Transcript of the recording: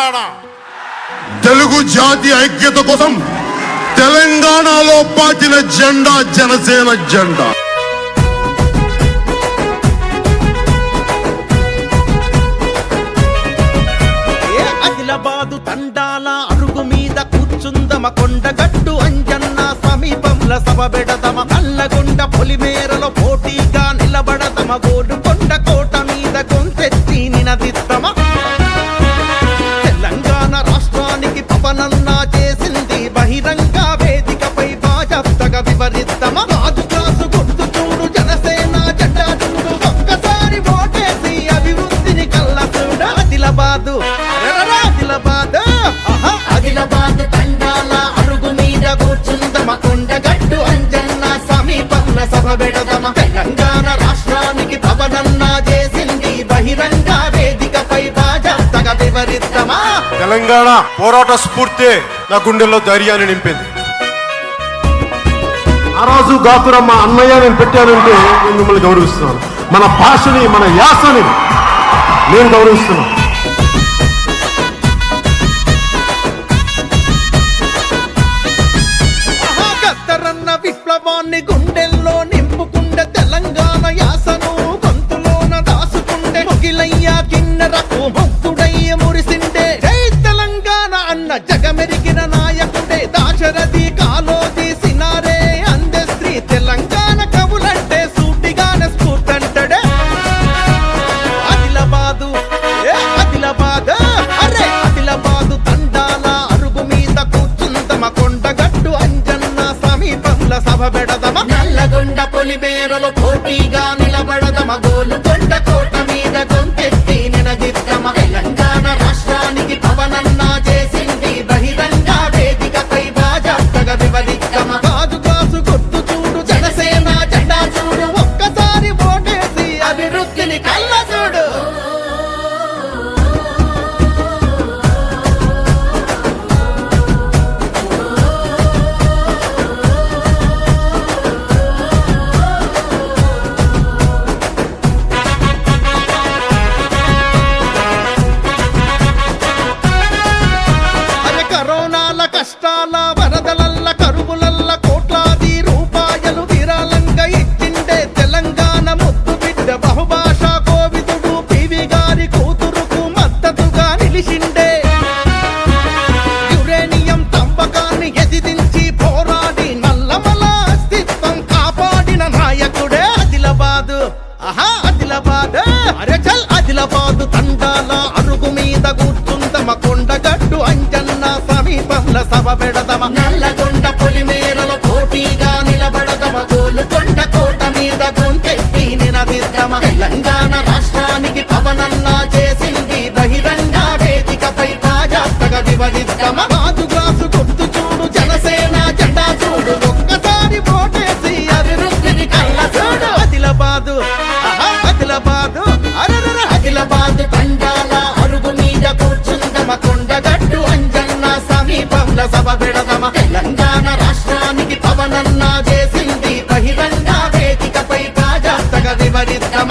తెలంగాణ. తెలుగు జాతి ఐక్యత కోసం తెలంగాణలో పాతిన జెండా జనసేన జెండా. అఖిలబాదు తండాల అరుగు మీద కూర్చుందమ కొండగట్టు అంజన్న సమీపంలో సభ పెడదమ నల్లగొండ పొలిమేరలో పోటీగా నిలబడదమ గోడు బహిరంగ వేదికపై బాజప్తగా వివరిద్దమ రాజు క్లాసు గుర్తు చూడు జనసేన జెండా చూడు ఒక్కసారి ఓటేసి అభివృద్ధిని కళ్ళ చూడ తండాల అరుగు మీద కూర్చుందమ? కొండగట్టు అంజన్న సమీపంలో సభ పెడదమ? తెలంగాణ బాజప్తగా తెలంగాణ పోరాట స్ఫూర్తి నా గుండెల్లో ధైర్యాన్ని నింపింది. ఆ రోజు గాతురమ్మ అన్నయ్య నేను పెట్టానంటే నేను మిమ్మల్ని గౌరవిస్తున్నాను. మన భాషని మన యాసని నేను గౌరవిస్తున్నాను. సమీపంలో సభ పెడదమ. నల్లగొండ పోటీగా నిలబడదమ. గోలు కొండ కోట మీద గొంతెత్తి నినదిద్దమ తెలంగాణ రాష్ట్రానికి కష్టాల వరదలల్ల కరువులల్ల కోట్లాది రూపాయలు విరాళంగా ఇచ్చిండే తెలంగాణ ముద్దు బిడ్డ బహుభాష కోవిదుడు పివి గారి కూతురుకు మద్దతుగా నిలిచిండే. యురేనియం తంపకాన్ని ఎదిరించి పోరాడి నల్లమల అస్తిత్వం కాపాడిన నాయకుడే ఆదిలాబాద్. ఆహా ఆదిలాబాద్. అరే చల్ ఆదిలాబాద్ సమీపంలో సభ పెడదమ. నల్లగొండ పొలిమేరలో పోటీగా నిలబడదమ. గోలుకొండ కోట మీద గొంతెత్తి నినదిద్దమ తెలంగాణ రాష్ట్రానికి పవనన్నా చేసింది బహిరంగ వేదికపై తాజాత్తగా వివరిద్దమ. సమీపంలో సభ పెడదమ? తెలంగాణ రాష్ట్రానికి పవనన్నా చేసింది బహిరంగ వేదికపై బాజాప్తగా వివరిద్దమ?